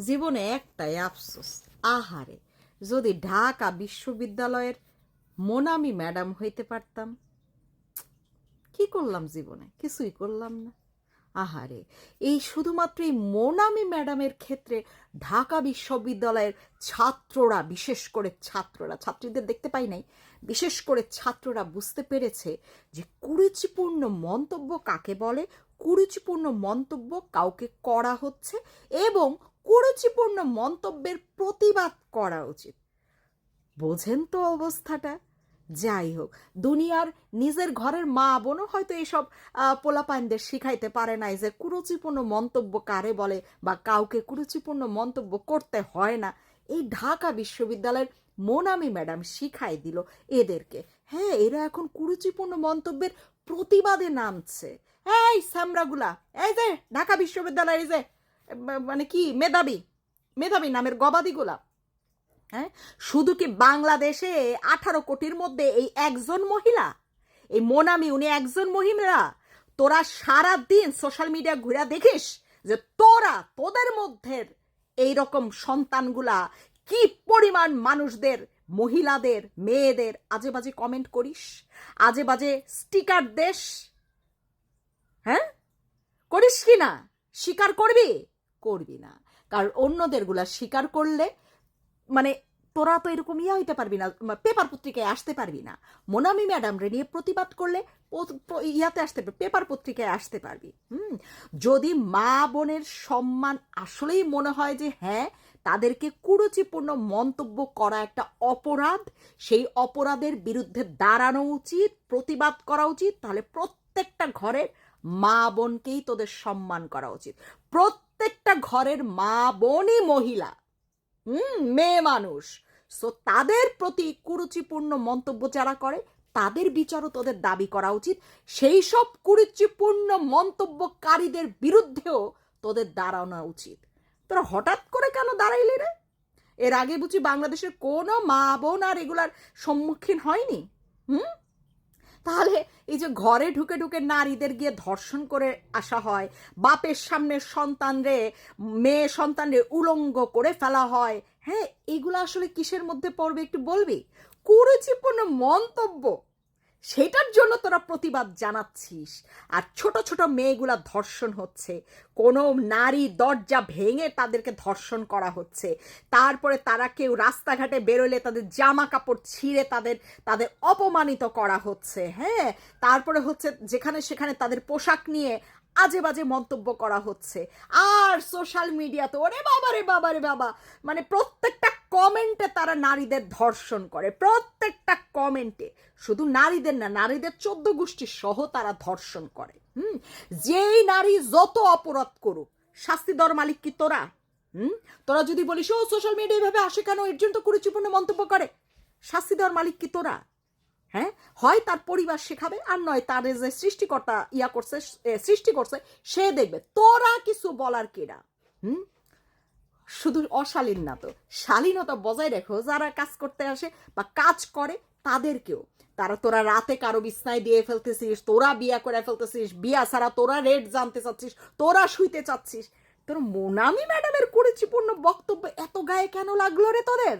জীবনে একটাই আফসোস, আহারে, যদি ঢাকা বিশ্ববিদ্যালয়ের মোনামি ম্যাডাম হইতে পারতাম, কি করলাম জীবনে? কিছুই করলাম না। আহারে, এই শুধুমাত্র এই মোনামি ম্যাডামের ক্ষেত্রে ঢাকা বিশ্ববিদ্যালয়ের ছাত্ররা, বিশেষ করে ছাত্ররা, ছাত্রীদের দেখতে পাই নাই, বিশেষ করে ছাত্ররা বুঝতে পেরেছে যে কুরুচিপূর্ণ মন্তব্য কাকে বলে, কুরুচিপূর্ণ মন্তব্য কাউকে করা হচ্ছে এবং কুরুচিপূর্ণ মন্তব্যের প্রতিবাদ করা উচিত। বোঝেন তো অবস্থাটা? যাই হোক, দুনিয়ার নিজের ঘরের মা বোনও হয়তো এইসব পোলাপাইনদের শিখাইতে পারে নাই যে কুরুচিপূর্ণ মন্তব্য কারে বলে বা কাউকে কুরুচিপূর্ণ মন্তব্য করতে হয় না। এই ঢাকা বিশ্ববিদ্যালয়ের মোনামি ম্যাডাম শিখাই দিল এদেরকে। হ্যাঁ এরা এখন কুরুচিপূর্ণ মন্তব্যের প্রতিবাদে নামছে। এই স্যামরাগুলা এই যে ঢাকা বিশ্ববিদ্যালয়ের এই যে মানে কি, মেধাবী মেধাবী নামের গবাদিগুলা। হ্যাঁ? শুধু কি বাংলাদেশে আঠারো কোটির মধ্যে এই একজন মহিলা? এই মোনামি, উনি একজন মহিলা? তোরা সারা দিন সোশ্যাল মিডিয়া ঘুরে দেখিস যে তোরা, তোদের মধ্যে এই রকম সন্তানগুলা কি পরিমাণ মানুষদের, মহিলাদের, মেয়েদের আজে বাজে কমেন্ট করিস? আজে বাজে স্টিকার দেশ হ্যাঁ? করিস কি না? স্বীকার করবি? করবি না। কারণ অন্যদেরগুলা স্বীকার করলে মানে তোরা তো এরকম ইয়া হইতে পারবি না পেপার পত্রিকায় আসতে পারবি না। মোনামি ম্যাডাম রে নিয়ে প্রতিবাদ করলে ইয়াতে আসতে পারবি, পেপার পত্রিকায় আসতে পারবি। হুম? যদি মা বোনের সম্মান আসলেই মনে হয় যে হ্যাঁ তাদেরকে কুরুচিপূর্ণ মন্তব্য করা একটা অপরাধ, সেই অপরাধের বিরুদ্ধে দাঁড়ানো উচিত, প্রতিবাদ করা উচিত, তাহলে প্রত্যেকটা ঘরের মা বোনকেই তোদের সম্মান করা উচিত। প্রত্যেকটা ঘরের মা বোনই মহিলা। হুম, মেয়ে মানুষ। সো তাদের প্রতি কুরুচিপূর্ণ মন্তব্য যারা করে, তাদের বিচারও তোদের দাবি করা উচিত। সেই সব কুরুচিপূর্ণ মন্তব্যকারীদের বিরুদ্ধেও তোদের দাঁড়ানো উচিত। তোরা হঠাৎ করে কেন দাঁড়াইলি রে? এর আগে বুঝি বাংলাদেশের কোনো মা বোন আর এগুলার সম্মুখীন হয়নি? হুম? তাহলে এই যে ঘরে ঢুকে ঢুকে নারীদের গিয়ে ধর্ষণ করে আসা হয়, বাপের সামনে সন্তানরে, মেয়ে সন্তানরে উলঙ্গ করে ফেলা হয় হ্যাঁ এগুলো আসলে কিসের মধ্যে পড়বে একটু বলবি? কুরুচিপূর্ণ মন্তব্য। সেটার জন্য তোরা প্রতিবাদ জানাচ্ছিস। আর ছোট ছোট মেয়েগুলা ধর্ষণ হচ্ছে। কোনো নারী দরজা ভেঙে তাদেরকে ধর্ষণ করা হচ্ছে। তারপরে তারা কেউ রাস্তাঘাটে বেরোলে তাদের জামা কাপড় ছিঁড়ে তাদের তাদের অপমানিত করা হচ্ছে হ্যাঁ? তারপরে হচ্ছে যেখানে সেখানে তাদের পোশাক নিয়ে আজে বাজে মন্তব্য করা হচ্ছে। আর সোশ্যাল মিডিয়া তো ওরে বাবা, রে বাবা রে বাবা। মানে প্রত্যেকটা কমেন্টে তারা নারীদের ধর্ষণ করে। প্রত্যেকটা কমেন্টে শুধু নারীদের না, নারীদের চোদ্দ গোষ্ঠী সহ তারা ধর্ষণ করে। হুম? যেই নারী যত অপরাধ করুক, শাস্তি দেওয়ার মালিক কি তোরা? হুম? তোরা যদি বলিস, ও সোশ্যাল মিডিয়া এভাবে আসে কেন? এর জন্য তো কুরুচিপূর্ণ মন্তব্য করে। শাস্তি দেওয়ার মালিক কি তোরা? হ্যাঁ? হয় তার পরিবার শেখাবে, আর নয় তার যে সৃষ্টিকর্তা ইয়া করছে সৃষ্টি করছে, সে দেখবে, তোরা কিছু বলার কেরা হুম? শুধু অশালীন না তো, শালীনতা বজায় রেখো, যারা কাজ করতে আসে বা কাজ করে তাদেরকেও। তারা তোরা রাতে কারও বিছনায় দিয়ে ফেলতেছিস, তোরা বিয়া করে ফেলতেছিস, বিয়া ছাড়া তোরা রেট জানতে চাচ্ছিস, তোরা শুইতে চাচ্ছিস। তোর মোনামি ম্যাডামের কুরুচিপূর্ণ বক্তব্য এত গায়ে কেন লাগল রে তোদের?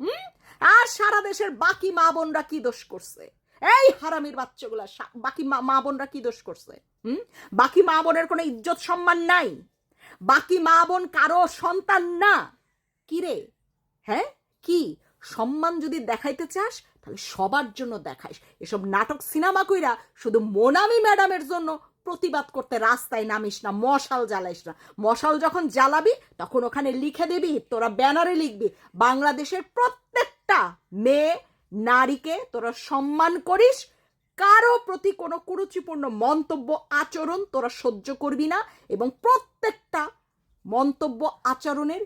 হুম? আর সারা দেশের বাকি মা বোনরা কি দোষ করছে? এই হারামির বাচ্চাগুলা বাকি মা বোনরা কি দোষ করছে? হুম? বাকি মা বোনের কোনো ইজ্জত সম্মান নাই? বাকি মা বোন কারও সন্তান না? কি রে? হ্যাঁ? কি? সম্মান যদি দেখাইতে চাস, তাহলে সবার জন্য দেখাইস। এসব নাটক সিনেমা কইরা শুধু মোনামি ম্যাডামের জন্য প্রতিবাদ করতে রাস্তায় নামিস না, মশাল জ্বালাইস না। মশাল যখন জ্বালাবি, তখন ওখানে লিখে দিবি, তোরা ব্যানারে লিখবি, বাংলাদেশের প্রত্যেকটা মেয়ে, নারীকে তোরা সম্মান করিস, কারও প্রতি কোনো কুরুচিপূর্ণ মন্তব্য আচরণ তোরা সহ্য করবি না, এবং প্রত্যেকটা মন্তব্য আচরণের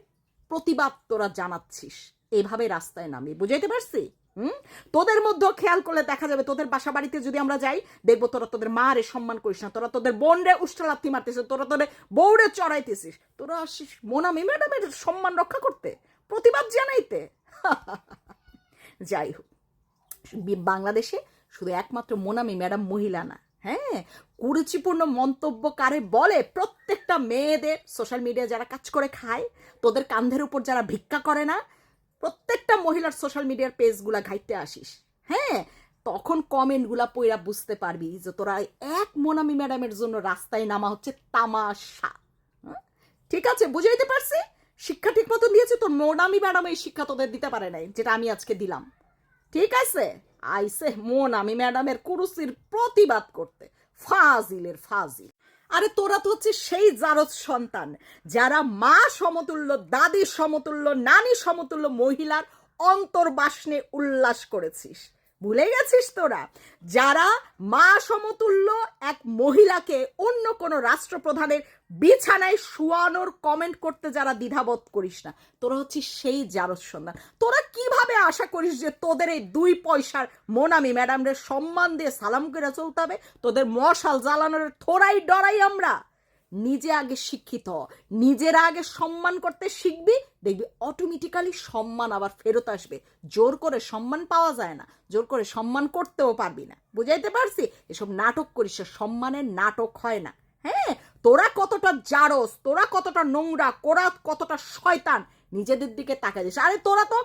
প্রতিবাদ তোরা জানাচ্ছিস। এভাবে রাস্তায় নামি, বুঝাইতে পারছি? হুম? তোদের মধ্যেও খেয়াল করলে দেখা যাবে তোদের বাসা বাড়িতে যদি আমরা যাই, দেখব তোরা তোদের মা রে সম্মান করিস না, তোরা তোদের বোন রে উষ্টালাথি মারতেছিস, তোরা তোদের বউরে চড়াইতেছিস, তোরা আসিস মোনামি ম্যাডামের সম্মান রক্ষা করতে, প্রতিবাদ জানাইতে। যাই হোক বাংলাদেশে শুধু একমাত্র মোনামি ম্যাডাম মহিলা না হ্যাঁ? কুরুচিপূর্ণ মন্তব্য কারে বলে প্রত্যেকটা মেয়েদের সোশ্যাল মিডিয়া যারা কাজ করে খায়, তোদের কান্ধের উপর যারা ভিক্ষা করে না প্রত্যেকটা মহিলার সোশ্যাল মিডিয়ার পেজগুলা ঘাইতে আসিস। হ্যাঁ তখন কমেন্টগুলা পইরা বুঝতে পারবি যে তোরা এক মোনামি ম্যাডামের জন্য রাস্তায় নামা হচ্ছে তামাশা। হ্যাঁ? ঠিক আছে, বুঝাইতে পারছি? শিক্ষা ঠিক মতন দিয়েছে তোর মোনামি ম্যাডাম এই শিক্ষা তোদের দিতে পারে নাই, যেটা আমি আজকে দিলাম। ঠিক আছে? আইসে মোনামি ম্যাডামের কুরুসির প্রতিবাদ করতে। ফাজিলের ফাজিল। আরে তোরা তো হচ্ছে সেই জারত সন্তান, যারা মা সমতুল্য, দাদি সমতুল্য, নানি সমতুল্য মহিলার অন্তর্বাসনে উল্লাস করেছিস। ভুলে গেছিস তোরা? যারা মা সমতুল্য এক মহিলাকে অন্য কোনো রাষ্ট্রপ্রধানের বিছানায় শুয়ানোর কমেন্ট করতে যারা দ্বিধাবোধ করিস না, তোরা হচ্ছিস সেই জারদ সন্ধান তোরা কীভাবে আশা করিস যে তোদের এই দুই পয়সার মোনামি ম্যাডামদের সম্মান দিয়ে সালাম করে চলতে হবে? তোদের মশাল জ্বালানোর থোড়াই ডরাই আমরা। নিজে আগে শিক্ষিত। নিজের আগে সম্মান করতে শিখবি, দেখবি অটোমেটিক্যালি সম্মান আবার ফেরত আসবে। জোর করে সম্মান পাওয়া যায় না, জোর করে সম্মান করতেও পারবি না। বুঝাইতে পারছি? এসব নাটক করিস, সম্মানের নাটক হয় না। হ্যাঁ তোরা কতটা জারস, তোরা কতটা নোংরা, কোরা কতটা শয়তান, নিজেদের দিকে তাকা দিস আরে তোরা তো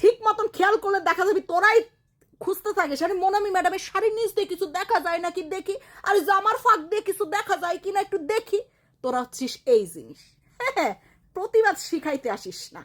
ঠিক মতন খেয়াল করলে দেখা যাবে তোরাই খুঁজতে থাকে সারি মোনামি ম্যাডামের শাড়ির নিচ দিয়ে কিছু দেখা যায় নাকি দেখি? আর জামার ফাঁক দিয়ে কিছু দেখা যায় কিনা একটু দেখি। তোরা হচ্ছিস এই জিনিস। হ্যাঁ প্রতিবাদ শিখাইতে আসিস না।